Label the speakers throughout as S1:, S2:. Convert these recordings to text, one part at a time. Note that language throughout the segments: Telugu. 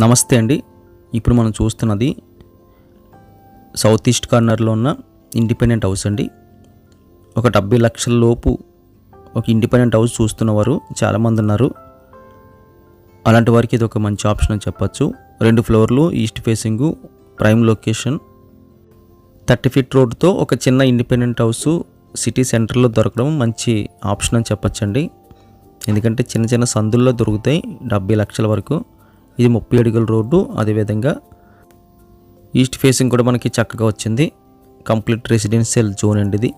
S1: నమస్తే అండి. ఇప్పుడు మనం చూస్తున్నది సౌత్ ఈస్ట్ కార్నర్లో ఉన్న ఇండిపెండెంట్ హౌస్ అండి. ఒక డెబ్బై లక్షల లోపు ఒక ఇండిపెండెంట్ హౌస్ చూస్తున్నవారు చాలామంది ఉన్నారు. అలాంటి వారికి ఇది ఒక మంచి ఆప్షన్ అని చెప్పచ్చు. రెండు ఫ్లోర్లు east facing prime location. Thirty feet రోడ్తో ఒక చిన్న ఇండిపెండెంట్ హౌస్ సిటీ సెంటర్లో దొరకడం మంచి ఆప్షన్ అని చెప్పచ్చండి. ఎందుకంటే చిన్న చిన్న సందుల్లో దొరుకుతాయి డెబ్బై లక్షల వరకు. ఇది ముప్పై అడుగుల రోడ్డు అదేవిధంగా ఈస్ట్ ఫేసింగ్ కూడా మనకి చక్కగా వచ్చింది. కంప్లీట్ రెసిడెన్షియల్ జోన్ అండి ఇది.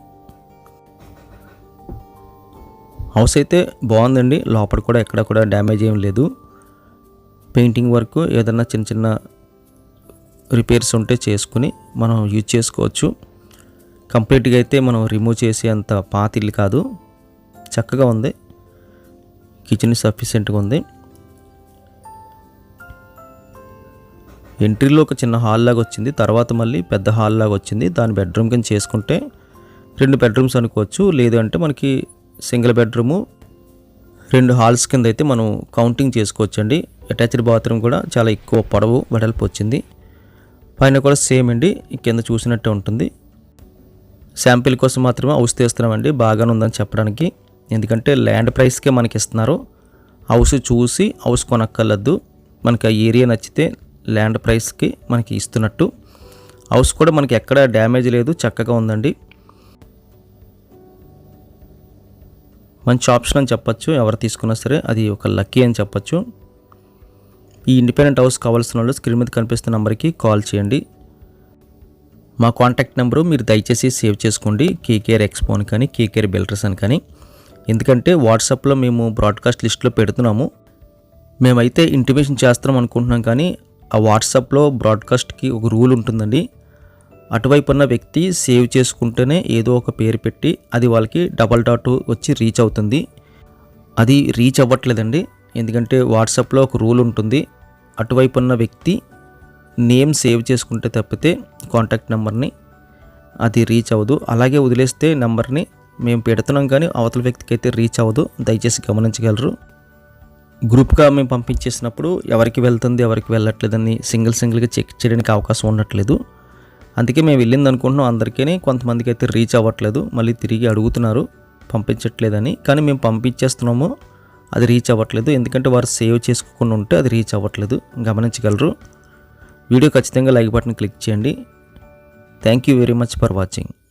S1: హౌస్ అయితే బాగుందండి. లోపల కూడా ఎక్కడ కూడా డ్యామేజ్ ఏం లేదు. పెయింటింగ్ వర్క్ ఏదన్నా చిన్న చిన్న రిపేర్స్ ఉంటే చేసుకుని మనం యూజ్ చేసుకోవచ్చు. కంప్లీట్గా అయితే మనం రిమూవ్ చేసే అంత పాత ఇల్లు కాదు. చక్కగా ఉంది. కిచెన్ సఫిషియెంట్గా ఉంది. ఎంట్రీలో ఒక చిన్న హాల్ లాగా వచ్చింది. తర్వాత మళ్ళీ పెద్ద హాల్ లాగా వచ్చింది. దాని బెడ్రూమ్ కింద చేసుకుంటే రెండు బెడ్రూమ్స్ అనుకోవచ్చు. లేదంటే మనకి సింగిల్ బెడ్రూము రెండు హాల్స్ కింద అయితే మనం కౌంటింగ్ చేసుకోవచ్చండి. అటాచ్డ్ బాత్రూమ్ కూడా చాలా ఎక్కువ పొడవు వెడల్పు వచ్చింది. పైన కూడా సేమ్ అండి. కింద చూసినట్టే ఉంటుంది. శాంపిల్ కోసం మాత్రమే హౌస్ తీస్తున్నామండి. బాగానే ఉందని చెప్పడానికి. ఎందుకంటే ల్యాండ్ ప్రైస్కే మనకి ఇస్తున్నారు హౌస్ చూసి హౌస్ కొనక్కర్లేదు. మనకి ఆ ఏరియా నచ్చితే ల్యాండ్ ప్రైస్కి మనకి ఇస్తున్నట్టు. హౌస్ కూడా మనకి ఎక్కడ డ్యామేజ్ లేదు చక్కగా ఉందండి. మంచి ఆప్షన్ అని చెప్పచ్చు ఎవరు తీసుకున్నా సరే అది ఒక లక్కీ అని చెప్పచ్చు. ఈ ఇండిపెండెంట్ హౌస్ కావాల్సిన వాళ్ళు స్క్రీన్ మీద కనిపిస్తున్న నెంబర్కి కాల్ చేయండి. మా కాంటాక్ట్ నెంబరు మీరు దయచేసి సేవ్ చేసుకోండి కేకేఆర్ ఎక్స్పో అని కానీ కేకేఆర్ బిల్డర్స్ అని కానీ. ఎందుకంటే వాట్సాప్లో మేము బ్రాడ్కాస్ట్ లిస్ట్లో పెడుతున్నాము. మేమైతే ఇంటిమేషన్ చేస్తాం అనుకుంటున్నాం కానీ ఆ వాట్సాప్లో బ్రాడ్కాస్ట్కి ఒక రూల్ ఉంటుందండి. అటువైపు ఉన్న వ్యక్తి సేవ్ చేసుకుంటేనే ఏదో ఒక పేరు పెట్టి అది వాళ్ళకి డబల్ డాట్ వచ్చి రీచ్ అవుతుంది. అది రీచ్ అవ్వట్లేదండి. ఎందుకంటే వాట్సాప్లో ఒక రూల్ ఉంటుంది. అటువైపు ఉన్న వ్యక్తి నేమ్ సేవ్ చేసుకుంటే తప్పితే కాంటాక్ట్ నెంబర్ని అది రీచ్ అవ్వదు. అలాగే వదిలేస్తే నెంబర్ని మేము పెడుతున్నాం కానీ అవతల వ్యక్తికి అయితే రీచ్ అవ్వదు. దయచేసి గమనించగలరు. గ్రూప్గా మేము పంపించేసినప్పుడు ఎవరికి వెళ్తుంది ఎవరికి వెళ్ళట్లేదని సింగిల్ సింగిల్గా చెక్ చేయడానికి అవకాశం ఉండట్లేదు. అందుకే మేము వెళ్ళింది అనుకుంటున్నాం. అందరికీ కొంతమందికి అయితే రీచ్ అవ్వట్లేదు. మళ్ళీ తిరిగి అడుగుతున్నారు పంపించట్లేదని. కానీ మేము పంపించేస్తున్నాము అది రీచ్ అవ్వట్లేదు. ఎందుకంటే వారు సేవ్ చేసుకోకుండా ఉంటే అది రీచ్ అవ్వట్లేదు. గమనించగలరు. వీడియో ఖచ్చితంగా లైక్ బటన్ క్లిక్ చేయండి. Thank you very much for watching